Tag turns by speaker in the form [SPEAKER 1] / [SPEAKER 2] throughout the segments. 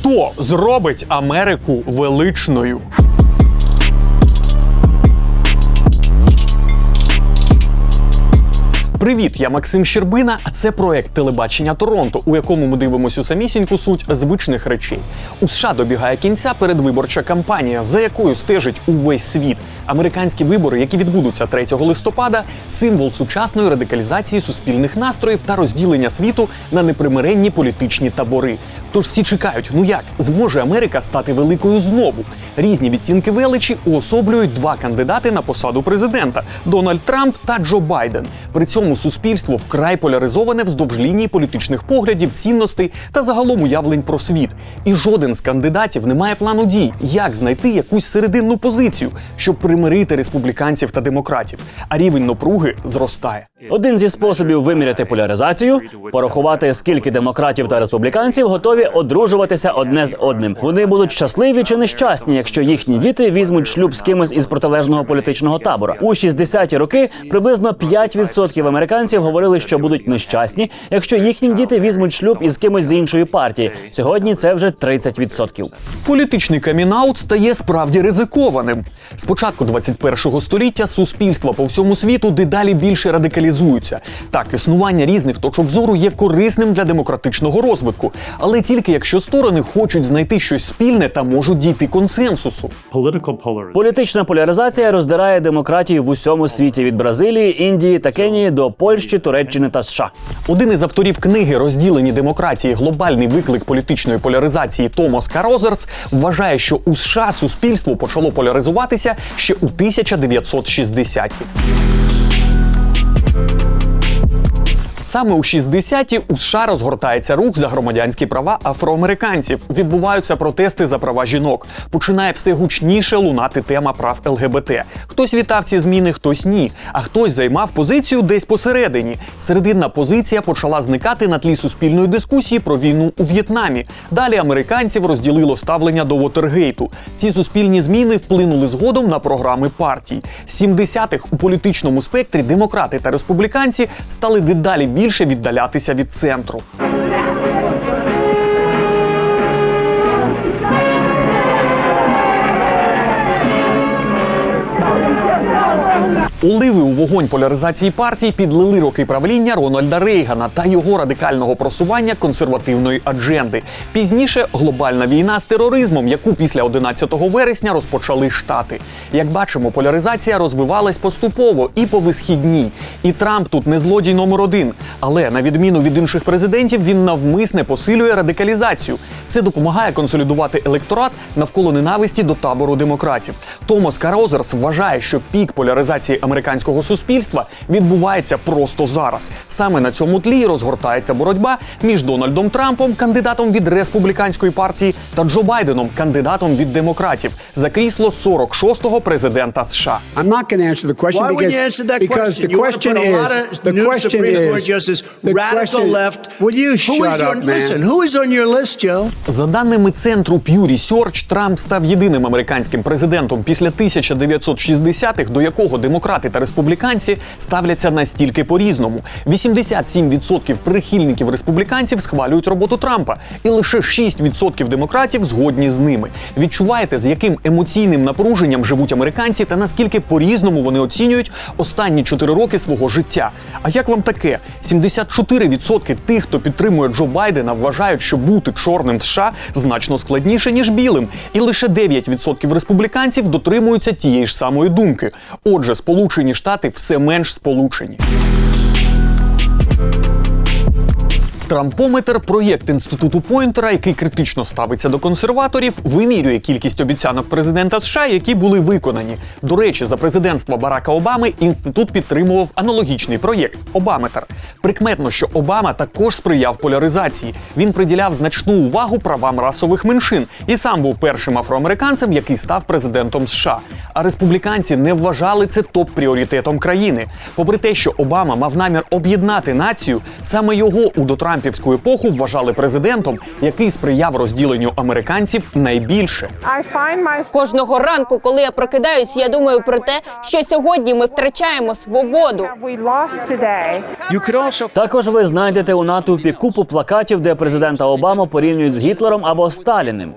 [SPEAKER 1] Хто зробить Америку величною? Привіт, я Максим Щербина, а це проект телебачення Торонто, у якому ми дивимося самісіньку суть звичних речей. У США добігає кінця передвиборча кампанія, за якою стежить увесь світ. Американські вибори, які відбудуться 3 листопада, символ сучасної радикалізації суспільних настроїв та розділення світу на непримиренні політичні табори. Тож всі чекають, ну як зможе Америка стати великою знову? Різні відтінки величі уособлюють два кандидати на посаду президента Дональд Трамп та Джо Байден. При цьому суспільство вкрай поляризоване вздовж лінії політичних поглядів, цінностей та загалом уявлень про світ. І жоден з кандидатів не має плану дій, як знайти якусь серединну позицію, щоб примирити республіканців та демократів. А рівень напруги зростає.
[SPEAKER 2] Один зі способів виміряти поляризацію порахувати, скільки демократів та республіканців готові одружуватися одне з одним. Вони будуть щасливі чи нещасні, якщо їхні діти візьмуть шлюб з кимось із протилежного політичного табора. У 60-ті роки приблизно 5% американців говорили, що будуть нещасні, якщо їхні діти візьмуть шлюб із кимось з іншої партії. Сьогодні це вже 30%.
[SPEAKER 1] Політичний камінаут стає справді ризикованим. З початку 21-го століття суспільства по всьому світу дедалі більше радикалізуються. Так, існування різних точок зору є корисним для демократичного розвитку, але тільки якщо сторони хочуть знайти щось спільне та можуть дійти консенсусу.
[SPEAKER 2] Політична поляризація роздирає демократію в усьому світі від Бразилії, Індії та Кенії до Польщі, Туреччини та США.
[SPEAKER 1] Один із авторів книги Розділені демократії. Глобальний виклик політичної поляризації Томас Карозерс вважає, що у США суспільство почало поляризуватися ще у 1960-ті. Саме у 60-ті у США розгортається рух за громадянські права афроамериканців. Відбуваються протести за права жінок. Починає все гучніше лунати тема прав ЛГБТ. Хтось вітав ці зміни, хтось ні. А хтось займав позицію десь посередині. Серединна позиція почала зникати на тлі суспільної дискусії про війну у В'єтнамі. Далі американців розділило ставлення до Вотергейту. Ці суспільні зміни вплинули згодом на програми партій. З 70-х у політичному спектрі демократи та республіканці стали дедалі більше віддалятися від центру. Оливи у вогонь поляризації партій підлили роки правління Рональда Рейгана та його радикального просування консервативної адженди. Пізніше глобальна війна з тероризмом, яку після 11 вересня розпочали штати. Як бачимо, поляризація розвивалась поступово і по висхідній. І Трамп тут не злодій номер один. Але на відміну від інших президентів, він навмисне посилює радикалізацію. Це допомагає консолідувати електорат навколо ненависті до табору демократів. Томас Карозерс вважає, що пік поляризації американського суспільства відбувається просто зараз. Саме на цьому тлі розгортається боротьба між Дональдом Трампом, кандидатом від республіканської партії, та Джо Байденом, кандидатом від демократів, за крісло 46-го президента США. За даними центру Pew Research, Трамп став єдиним американським президентом після 1960-х, до якого демократи та республіканці ставляться настільки по-різному. 87% прихильників республіканців схвалюють роботу Трампа, і лише 6% демократів згодні з ними. Відчуваєте, з яким емоційним напруженням живуть американці та наскільки по-різному вони оцінюють останні 4 роки свого життя. А як вам таке? 74% тих, хто підтримує Джо Байдена, вважають, що бути чорним США значно складніше ніж білим, і лише 9% республіканців дотримуються тієї ж самої думки. Отже, Сполучені Штати все менш сполучені. Трампометр проєкт інституту Пойнтера, який критично ставиться до консерваторів, вимірює кількість обіцянок президента США, які були виконані. До речі, за президентства Барака Обами інститут підтримував аналогічний проєкт Обаметр. Прикметно, що Обама також сприяв поляризації. Він приділяв значну увагу правам расових меншин і сам був першим афроамериканцем, який став президентом США. А республіканці не вважали це топ-пріоритетом країни. Попри те, що Обама мав намір об'єднати націю, саме його у до Трампівській Трампівську епоху вважали президентом, який сприяв розділенню американців найбільше.
[SPEAKER 3] I
[SPEAKER 4] Кожного ранку, коли я прокидаюсь, я думаю про те, що сьогодні ми втрачаємо свободу.
[SPEAKER 3] lost.
[SPEAKER 2] Також ви знайдете у натовпі купу плакатів, де президента Обаму порівнюють з Гітлером або Сталіним.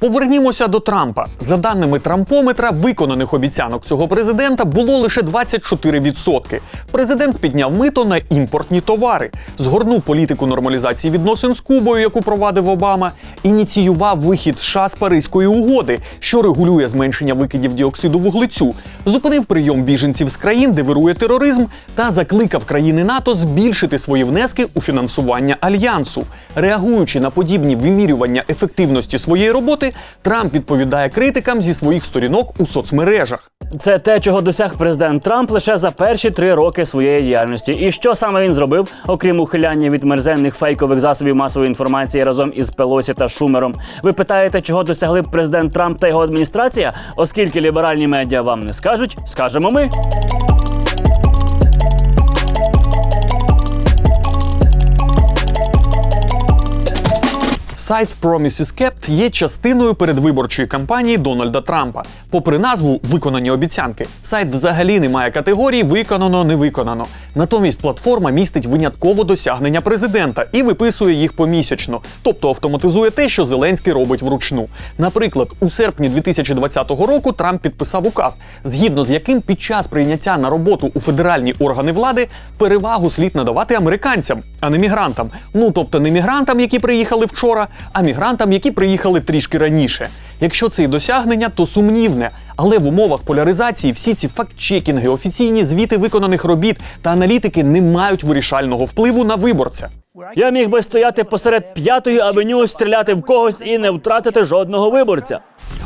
[SPEAKER 1] Повернімося до Трампа. За даними Трампометра, виконаних обіцянок цього президента було лише 24%. Президент підняв мито на імпортні товари, згорнув політику нормалізації відносин з Кубою, яку провадив Обама, ініціював вихід США з Паризької угоди, що регулює зменшення викидів діоксиду вуглецю, зупинив прийом біженців з країн, де вирує тероризм, та закликав країни НАТО збільшити свої внески у фінансування альянсу. Реагуючи на подібні вимірювання ефективності своєї роботи, Трамп відповідає критикам зі своїх сторінок у соцмережах.
[SPEAKER 2] Це те, чого досяг президент Трамп лише за перші три роки своєї діяльності. І що саме він зробив, окрім ухиляння від мерзенних фейкових засобів масової інформації разом із Пелосі та Шумером. Ви питаєте, чого досягли президент Трамп та його адміністрація? Оскільки ліберальні медіа вам не скажуть, скажемо ми.
[SPEAKER 1] Сайт Promises Kept є частиною передвиборчої кампанії Дональда Трампа. Попри назву виконані обіцянки, сайт взагалі не має категорії виконано не виконано. Натомість платформа містить винятково досягнення президента і виписує їх помісячно, тобто автоматизує те, що Зеленський робить вручну. Наприклад, у серпні 2020 року Трамп підписав указ, згідно з яким під час прийняття на роботу у федеральні органи влади перевагу слід надавати американцям, а не мігрантам. Ну тобто не мігрантам, які приїхали вчора, а мігрантам, які приїхали трішки раніше. Якщо це і досягнення, то сумнівне. Але в умовах поляризації всі ці фактчекінги, офіційні звіти виконаних робіт та аналітики не мають вирішального впливу на виборця.
[SPEAKER 2] Я міг би стояти посеред п'ятої авеню, стріляти в когось і не втратити жодного виборця.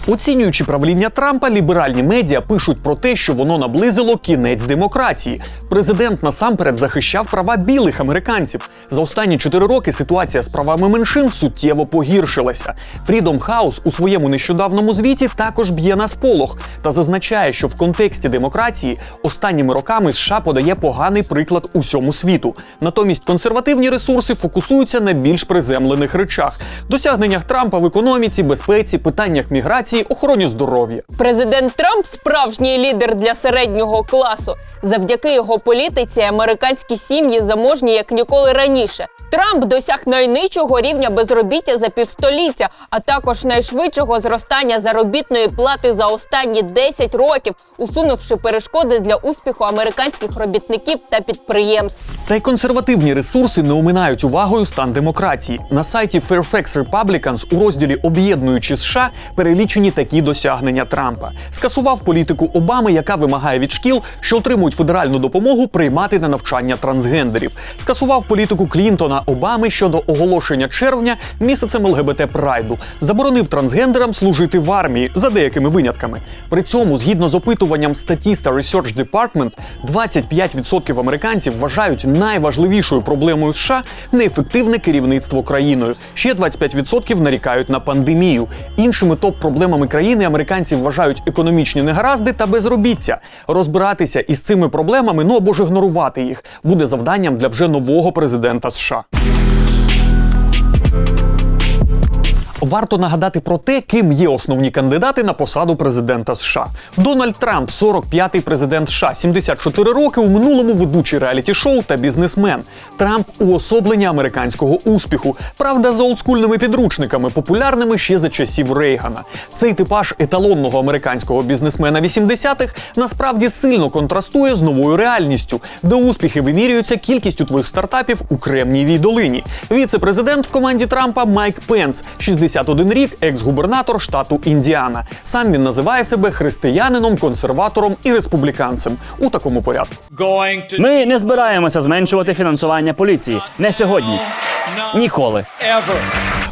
[SPEAKER 1] Оцінюючи правління Трампа, ліберальні медіа пишуть про те, що воно наблизило кінець демократії. Президент насамперед захищав права білих американців. За останні чотири роки ситуація з правами меншин суттєво погіршилася. Freedom House у своєму нещодавному звіті також б'є на сполох та зазначає, що в контексті демократії останніми роками США подає поганий приклад усьому світу. Натомість консервативні ресурси фокусуються на більш приземлених речах: досягненнях Трампа в економіці, безпеці, питаннях міграції, охороні здоров'я.
[SPEAKER 4] Президент Трамп справжній лідер для середнього класу. Завдяки його політиці американські сім'ї заможні як ніколи раніше. Трамп досяг найнижчого рівня безробіття за півстоліття, а також найшвидшого зростання заробітної плати за останні 10 років, усунувши перешкоди для успіху американських робітників та підприємств.
[SPEAKER 1] Та й консервативні ресурси не оминають увагою стан демократії. На сайті Fairfax Republicans у розділі Об'єднуючи США перелічені такі досягнення Трампа. Скасував політику Обами, яка вимагає від шкіл, що отримують федеральну допомогу, приймати на навчання трансгендерів. Скасував політику Клінтона Обами щодо оголошення червня місяцем ЛГБТ Прайду. Заборонив трансгендерам служити в армії за деякими винятками. При цьому, згідно з опитуванням Statista Research Department, 25% американців вважають найважливішою проблемою США неефективне керівництво країною. Ще 25% нарікають на пандемію. Іншими топ-проблемами країни американці вважають економічні негаразди та безробіття. Розбиратися із цими проблемами, ну або ж ігнорувати їх, буде завданням для вже нового президента США. Варто нагадати про те, ким є основні кандидати на посаду президента США. Дональд Трамп, 45-й президент США, 74 роки у минулому ведучий реаліті-шоу та бізнесмен. Трамп уособлення американського успіху. Правда, за олдскульними підручниками, популярними ще за часів Рейгана. Цей типаж еталонного американського бізнесмена 80-х насправді сильно контрастує з новою реальністю, де успіхи вимірюються кількістю твоїх стартапів у Кремнієвій долині. Віце-президент в команді Трампа Майк Пенс, 61 рік, екс-губернатор штату Індіана. Сам він називає себе християнином, консерватором і республіканцем у такому порядку.
[SPEAKER 2] Ми не збираємося зменшувати фінансування поліції. Не сьогодні. Ніколи.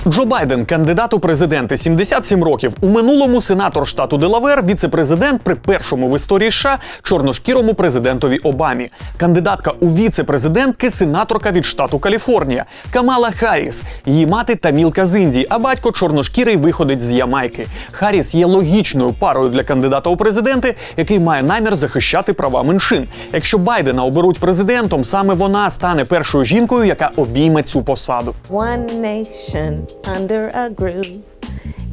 [SPEAKER 1] Джо Байден, кандидат у президенти, 77 років. У минулому сенатор штату Делавер, віце-президент при першому в історії США чорношкірому президентові Обамі. Кандидатка у віце-президентки, сенаторка від штату Каліфорнія Камала Харріс. Її мати Тамілка з Індії, а батько чорношкірий виходить з Ямайки. Харріс є логічною парою для кандидата у президенти, який має намір захищати права меншин. Якщо Байдена оберуть президентом, саме вона стане першою жінкою, яка обійме цю посаду.
[SPEAKER 5] One nation under a groove,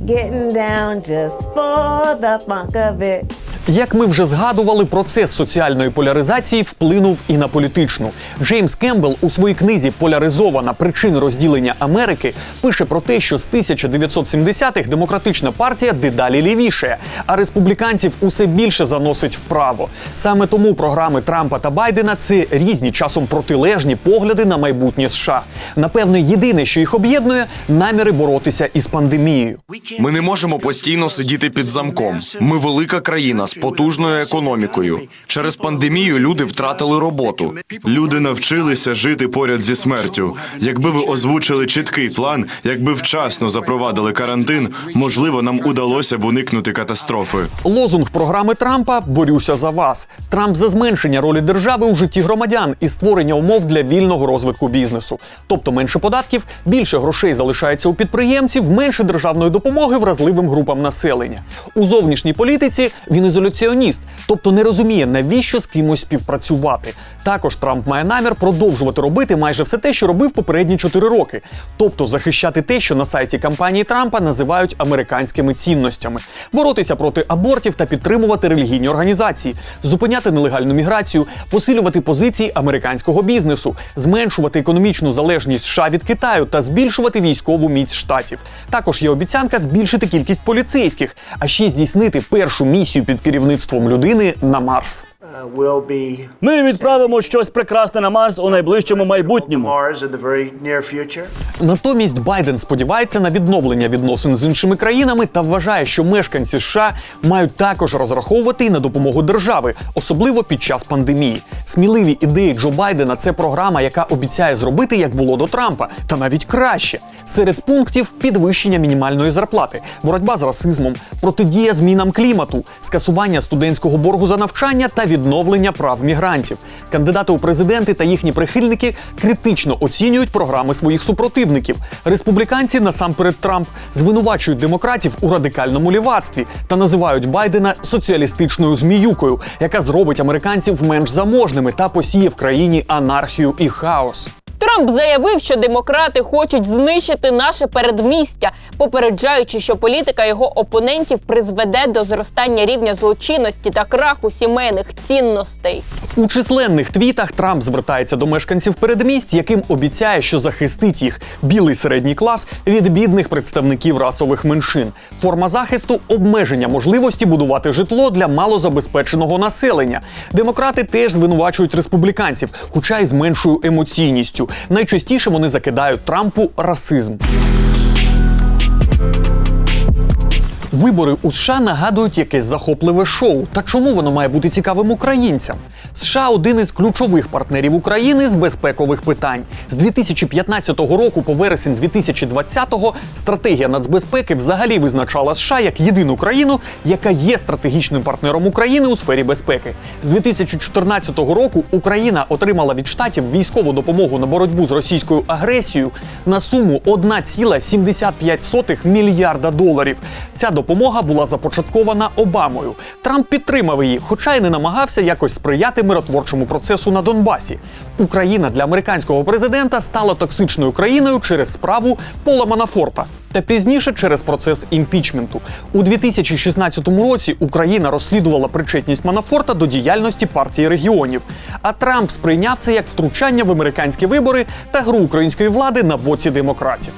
[SPEAKER 5] getting down just for the funk of it.
[SPEAKER 1] Як ми вже згадували, процес соціальної поляризації вплинув і на політичну. Джеймс Кембл у своїй книзі Поляризована причини розділення Америки пише про те, що з 1970-х демократична партія дедалі лівішає, а республіканців усе більше заносить вправо. Саме тому програми Трампа та Байдена це різні часом протилежні погляди на майбутнє США. Напевне, єдине, що їх об'єднує, наміри боротися із пандемією.
[SPEAKER 6] Ми не можемо постійно сидіти під замком. Ми велика країна з потужною економікою. Через пандемію люди втратили роботу.
[SPEAKER 7] Люди навчилися жити поряд зі смертю. Якби ви озвучили чіткий план, якби вчасно запровадили карантин, можливо, нам удалося б уникнути катастрофи.
[SPEAKER 1] Лозунг програми Трампа Борюся за вас. Трамп за зменшення ролі держави у житті громадян і створення умов для вільного розвитку бізнесу. Тобто менше податків, більше грошей залишається у підприємців, менше державної допомоги вразливим групам населення. У зовнішній політиці він ізоляціоніст, тобто не розуміє, навіщо з кимось співпрацювати. Також Трамп має намір продовжувати робити майже все те, що робив попередні чотири роки, тобто захищати те, що на сайті кампанії Трампа називають американськими цінностями, боротися проти абортів та підтримувати релігійні організації, зупиняти нелегальну міграцію, посилювати позиції американського бізнесу, зменшувати економічну залежність США від Китаю та збільшувати військову міць штатів. Також є обіцянка збільшити кількість поліцейських, а ще здійснити першу місію під керівництвом людини на Марс.
[SPEAKER 2] Ми відправимо щось прекрасне на Марс у найближчому майбутньому.
[SPEAKER 8] Mars in the very near future.
[SPEAKER 1] Натомість Байден сподівається на відновлення відносин з іншими країнами та вважає, що мешканці США мають також розраховувати і на допомогу держави, особливо під час пандемії. Сміливі ідеї Джо Байдена це програма, яка обіцяє зробити як було до Трампа, та навіть краще. Серед пунктів підвищення мінімальної зарплати, боротьба з расизмом, протидія змінам клімату, скасування студентського боргу за навчання та відновлення прав мігрантів. Кандидати у президенти та їхні прихильники критично оцінюють програми своїх супротивників. Республіканці, насамперед Трамп, звинувачують демократів у радикальному лівацтві та називають Байдена соціалістичною зміюкою, яка зробить американців менш заможними та посіє в країні анархію і хаос.
[SPEAKER 4] Трамп заявив, що демократи хочуть знищити наше передмістя, попереджаючи, що політика його опонентів призведе до зростання рівня злочинності та краху сімейних цінностей.
[SPEAKER 1] У численних твітах Трамп звертається до мешканців передмість, яким обіцяє, що захистить їх білий середній клас від бідних представників расових меншин. Форма захисту обмеження можливості будувати житло для малозабезпеченого населення. Демократи теж звинувачують республіканців, хоча й з меншою емоційністю. Найчастіше вони закидають Трампу расизм. Вибори у США нагадують якесь захопливе шоу. Та чому воно має бути цікавим українцям? США один із ключових партнерів України з безпекових питань. З 2015 року по вересень 2020-го стратегія нацбезпеки взагалі визначала США як єдину країну, яка є стратегічним партнером України у сфері безпеки. З 2014 року Україна отримала від штатів військову допомогу на боротьбу з російською агресією на суму 1,75 мільярда доларів. Ця допомога була започаткована Обамою. Трамп підтримав її, хоча й не намагався якось сприяти миротворчому процесу на Донбасі. Україна для американського президента стала токсичною країною через справу Пола Манафорта. Та пізніше через процес імпічменту у 2016 році Україна розслідувала причетність Манафорта до діяльності партії регіонів. А Трамп сприйняв це як втручання в американські вибори та гру української влади на боці демократів.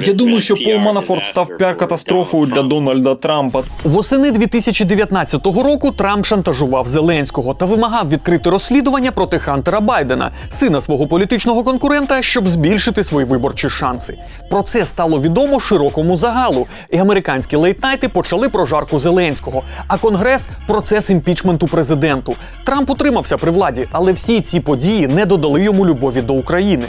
[SPEAKER 9] Я думаю, що Пол Манафорт став піар-катастрофою для Дональда Трампа.
[SPEAKER 1] Восени 2019 року Трамп шантажував Зеленського та вимагав відкрити розслідування проти Хантера Байдена, сина свого політичного конкурента, щоб збільшити свої виборчі шанси. Про це стало відомо широкому загалу, і американські лейтнайти почали прожарку Зеленського. А конгрес процес імпічменту президенту. Трамп утримався при владі, але всі ці події не додали йому любові до України.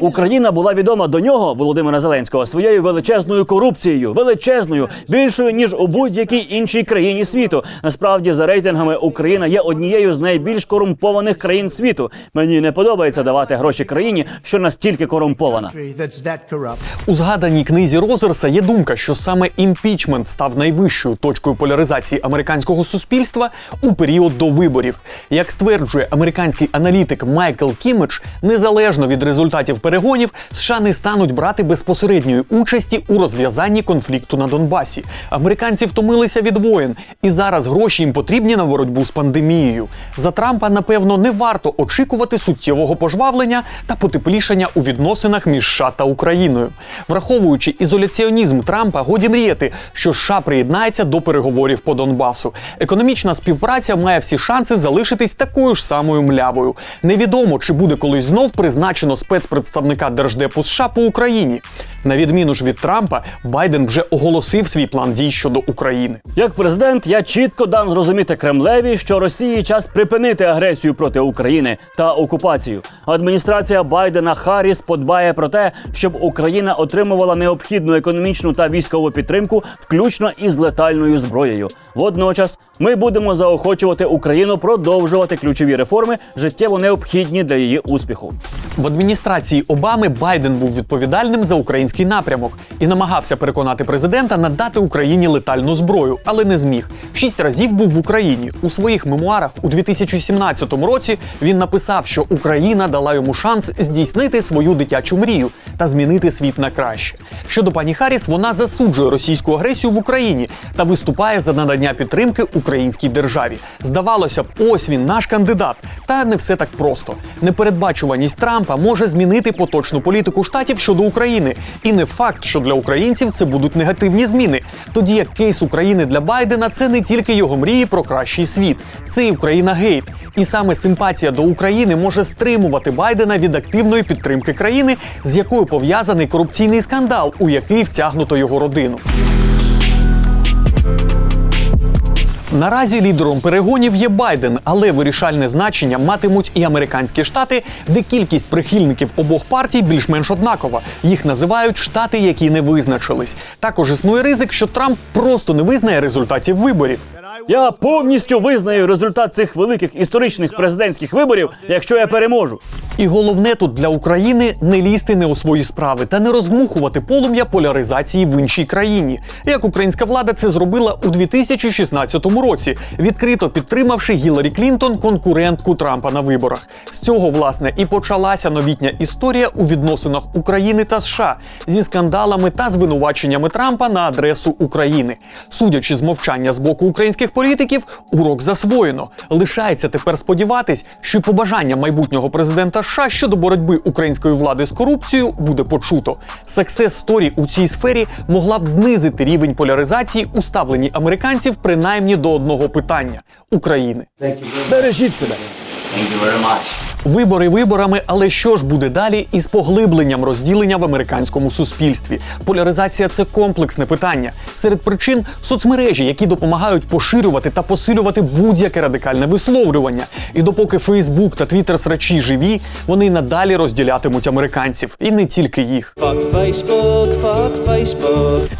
[SPEAKER 2] Україна була відома до нього, Володимира Зеленського, своєю величезною корупцією, величезною, більшою ніж у будь-якій іншій країні світу. Насправді, за рейтингами Україна є однією з найбільш корумпованих країн світу. Мені не подобається давати гроші країні, що настільки корумпована.
[SPEAKER 1] У згаданій книзі Розерса є думка, що саме імпічмент став найвищою точкою поляризації американського суспільства у період до виборів. Як стверджує американський аналітик Майкл Кімедж, незалежно від результатів перегонів, США не стануть брати безпосередньої участі у розв'язанні конфлікту на Донбасі. Американці втомилися від воєн, і зараз гроші їм потрібні на боротьбу з пандемією. За Трампа, напевно, не варто очікувати суттєвого пожвавлення та потеплішання у відносинах між США та Україною. Враховуючи ізоляціонізм Трампа, годі мріяти, що США приєднається до переговорів по Донбасу. Економічна співпраця має всі шанси залишитись такою ж самою млявою. Невідомо, чи буде колись знов призначено спецпредставника Держдепу США по Україні. На відміну ж від Трампа, Байден вже оголосив свій план дій щодо України.
[SPEAKER 2] Як президент, я чітко дам зрозуміти Кремлеві, що Росії час припинити агресію проти України та окупацію. Адміністрація Байдена Харріс подбає про те, щоб Україна отримувала необхідну економічну та військову підтримку, включно із летальною зброєю. Водночас ми будемо заохочувати Україну продовжувати ключові реформи, життєво необхідні для її успіху.
[SPEAKER 1] В адміністрації Обами Байден був відповідальним за український напрямок і намагався переконати президента надати Україні летальну зброю, але не зміг. Шість разів був в Україні. У своїх мемуарах у 2017 році він написав, що Україна дала йому шанс здійснити свою дитячу мрію та змінити світ на краще. Щодо пані Харріс, вона засуджує російську агресію в Україні та виступає за надання підтримки українській державі. Здавалося б, ось він наш кандидат. Та не все так просто. Непередбачуваність Трампа може змінити поточну політику штатів щодо України. І не факт, що для українців це будуть негативні зміни. Тоді як кейс України для Байдена це не тільки його мрії про кращий світ, це і Україна гейт. І саме симпатія до України може стримувати Байдена від активної підтримки країни, з якою пов'язаний корупційний скандал, у який втягнуто його родину. Наразі лідером перегонів є Байден, але вирішальне значення матимуть і американські штати, де кількість прихильників обох партій більш-менш однакова. Їх називають штати, які не визначились. Також існує ризик, що Трамп просто не визнає результатів виборів.
[SPEAKER 2] Я повністю визнаю результат цих великих історичних президентських виборів, якщо я переможу.
[SPEAKER 1] І головне тут для України не лізти не у свої справи та не роздмухувати полум'я поляризації в іншій країні, як українська влада це зробила у 2016 році, відкрито підтримавши Гіларі Клінтон, конкурентку Трампа на виборах. З цього власне і почалася новітня історія у відносинах України та США зі скандалами та звинуваченнями Трампа на адресу України. Судячи з мовчання з боку українських політиків, урок засвоєно. Лишається тепер сподіватись, що побажання майбутнього президента США щодо боротьби української влади з корупцією буде почуто. Сексес сторі у цій сфері могла б знизити рівень поляризації у ставленні американців принаймні до одного питання України.
[SPEAKER 2] Бережіть себе.
[SPEAKER 1] Вибори виборами, але що ж буде далі із поглибленням розділення в американському суспільстві? Поляризація це комплексне питання. Серед причин соцмережі, які допомагають поширювати та посилювати будь-яке радикальне висловлювання. І допоки Фейсбук та Твіттер срачі живі, вони надалі розділятимуть американців, і не тільки їх.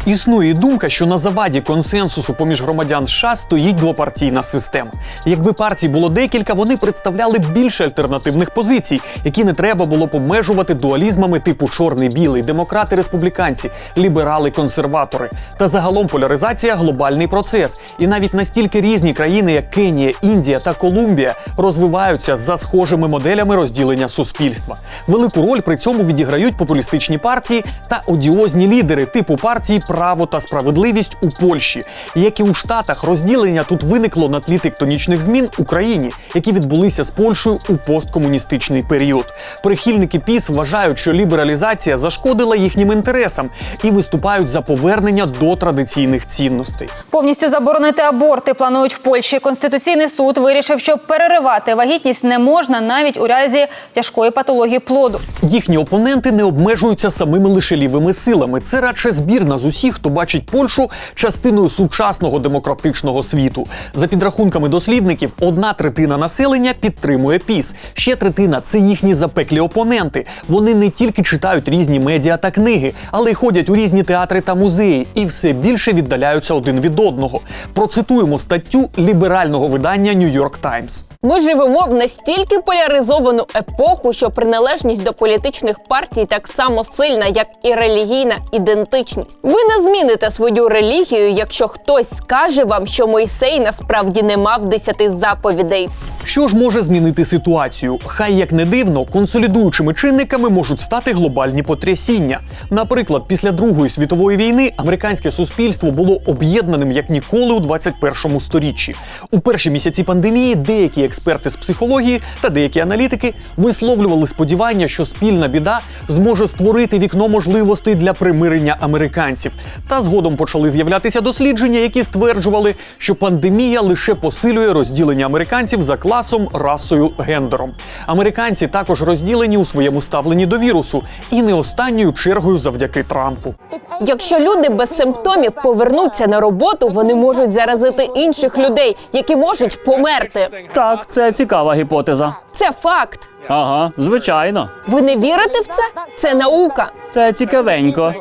[SPEAKER 1] Існує думка, що на заваді консенсусу поміж громадян США стоїть двопартійна система. Якби партій було декілька, вони представляли більше альтернативних позицій, які не треба було б обмежувати дуалізмами типу чорний-білий, демократи-республіканці, ліберали-консерватори. Та загалом поляризація глобальний процес. І навіть настільки різні країни, як Кенія, Індія та Колумбія, розвиваються за схожими моделями розділення суспільства. Велику роль при цьому відіграють популістичні партії та одіозні лідери типу партії Право та справедливість у Польщі. Як і у Штатах, розділення тут виникло на тлі тектонічних змін у країні, які відбулися з Польщею у посткомуністичний період. Прихильники ПІС вважають, що лібералізація зашкодила їхнім інтересам і виступають за повернення до традиційних цінностей.
[SPEAKER 10] Повністю заборонити аборти планують в Польщі. Конституційний суд вирішив, що переривати вагітність не можна навіть у разі тяжкої патології плоду.
[SPEAKER 1] Їхні опоненти не обмежуються самими лише лівими силами. Це радше збірна з усіх, хто бачить Польщу частиною сучасного демократичного світу. За підрахунками дослідників, одна третина населення підтримує ПІС. Ще ще третина це їхні запеклі опоненти. Вони не тільки читають різні медіа та книги, але й ходять у різні театри та музеї і все більше віддаляються один від одного. Процитуємо статтю ліберального видання New York Times.
[SPEAKER 4] Ми живемо в настільки поляризовану епоху, що приналежність до політичних партій так само сильна, як і релігійна ідентичність. Ви не зміните свою релігію, якщо хтось скаже вам, що Мойсей насправді не мав десяти заповідей.
[SPEAKER 1] Що ж може змінити ситуацію? Хай як не дивно, консолідуючими чинниками можуть стати глобальні потрясіння. Наприклад, після Другої світової війни американське суспільство було об'єднаним як ніколи у 21 сторіччі. У перші місяці пандемії деякі експерти з психології та деякі аналітики висловлювали сподівання, що спільна біда зможе створити вікно можливостей для примирення американців. Та згодом почали з'являтися дослідження, які стверджували, що пандемія лише посилює розділення американців за класом, расою, гендером. Американці також розділені у своєму ставленні до вірусу, і не останньою чергою завдяки Трампу.
[SPEAKER 4] Якщо люди без симптомів повернуться на роботу, вони можуть заразити інших людей, які можуть померти.
[SPEAKER 2] Так, це цікава гіпотеза.
[SPEAKER 4] Це факт.
[SPEAKER 2] Ага, звичайно.
[SPEAKER 4] Ви не вірите в це? Це наука.
[SPEAKER 2] Це цікавенько.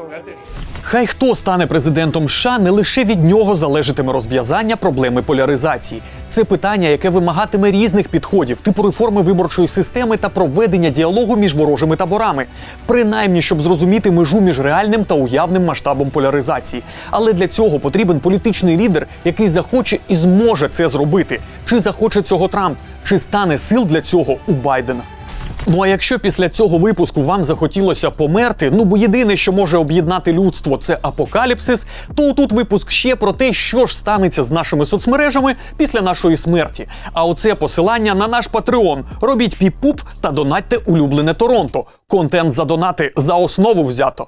[SPEAKER 1] Хай хто стане президентом США, не лише від нього залежатиме розв'язання проблеми поляризації. Це питання, яке вимагатиме різних підходів, типу реформи виборчої системи та проведення діалогу між ворожими таборами, принаймні щоб зрозуміти межу між реальним та уявним масштабом поляризації. Але для цього потрібен політичний лідер, який захоче і зможе це зробити. Чи захоче цього Трамп, чи стане сил для цього у Байдена. Ну а якщо після цього випуску вам захотілося померти, ну бо єдине, що може об'єднати людство, це апокаліпсис, то тут випуск ще про те, що ж станеться з нашими соцмережами після нашої смерті. А оце посилання на наш Патреон. Робіть піп-пуп та донатьте улюблене Торонто. Контент за донати за основу взято.